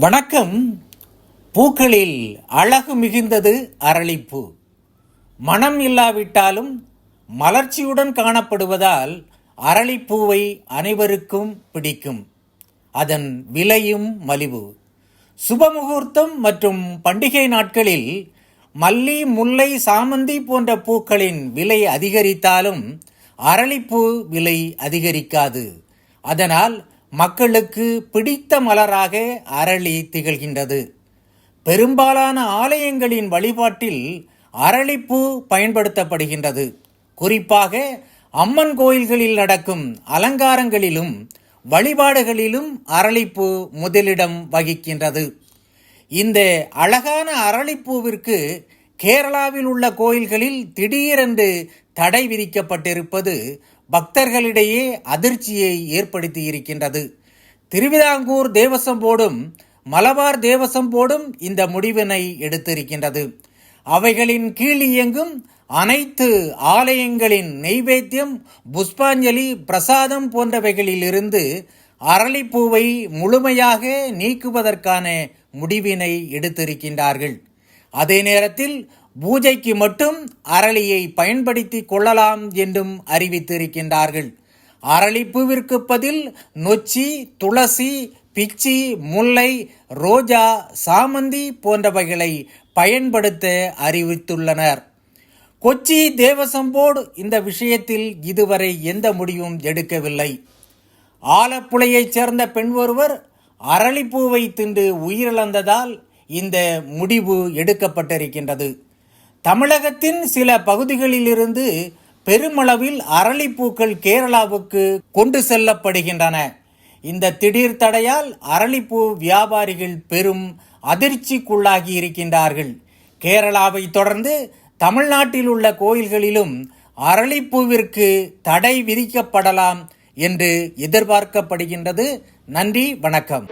வணக்கம். பூக்களில் அழகு மிகுந்தது அரளிப்பூ. மனம் இல்லாவிட்டாலும் மலர்ச்சியுடன் காணப்படுவதால் அரளிப்பூவை அனைவருக்கும் பிடிக்கும். அதன் விலையும் மலிவு. சுபமுகூர்த்தம் மற்றும் பண்டிகை நாட்களில் மல்லி முல்லை சாமந்தி போன்ற பூக்களின் விலை அதிகரித்தாலும் அரளிப்பூ விலை அதிகரிக்காது. அதனால் மக்களுக்கு பிடித்த மலராக அரளி திகழ்கின்றது. பெரும்பாலான ஆலயங்களின் வழிபாட்டில் அரளிப்பூ பயன்படுத்தப்படுகின்றது. குறிப்பாக அம்மன் கோயில்களில் நடக்கும் அலங்காரங்களிலும் வழிபாடுகளிலும் அரளிப்பூ முதலிடம் வகிக்கின்றது. இந்த அழகான அரளிப்பூவிற்கு கேரளாவில் உள்ள கோயில்களில் திடீரென்று தடை விதிக்கப்பட்டிருப்பது பக்தர்களிடையே அதிர்ச்சியை ஏற்படுத்தி இருக்கின்றது. திருவிதாங்கூர் தேவசம் போர்டும் மலபார் தேவசம் போர்டும் இந்த முடிவினை எடுத்திருக்கின்றது. அவைகளின் கீழ் இயங்கும் அனைத்து ஆலயங்களின் நெய்வேத்தியம் புஷ்பாஞ்சலி பிரசாதம் போன்றவைகளிலிருந்து அரளிப்பூவை முழுமையாக நீக்குவதற்கான முடிவினை எடுத்திருக்கின்றார்கள். அதே நேரத்தில் பூஜைக்கு மட்டும் அரளியை பயன்படுத்தி கொள்ளலாம் என்றும் அறிவித்திருக்கின்றார்கள். அரளிப்பூவிற்கு பதில் நொச்சி துளசி பிச்சி முல்லை ரோஜா சாமந்தி போன்றவைகளை பயன்படுத்த அறிவித்துள்ளனர். கொச்சி தேவசம் போர்டு இந்த விஷயத்தில் இதுவரை எந்த முடிவும் எடுக்கவில்லை. ஆலப்புழையைச் சேர்ந்த பெண் ஒருவர் அரளிப்பூவை தின்று உயிரிழந்ததால் இந்த முடிவு எடுக்கப்பட்டிருக்கின்றது. தமிழகத்தின் சில பகுதிகளிலிருந்து பெருமளவில் அரளிப்பூக்கள் கேரளாவுக்கு கொண்டு செல்லப்படுகின்றன. இந்த திடீர் தடையால் அரளிப்பூ வியாபாரிகள் பெரும் அதிர்ச்சிக்குள்ளாகி இருக்கின்றார்கள். கேரளாவை தொடர்ந்து தமிழ்நாட்டில் உள்ள கோயில்களிலும் அரளிப்பூவிற்கு தடை விதிக்கப்படலாம் என்று எதிர்பார்க்கப்படுகின்றது. நன்றி வணக்கம்.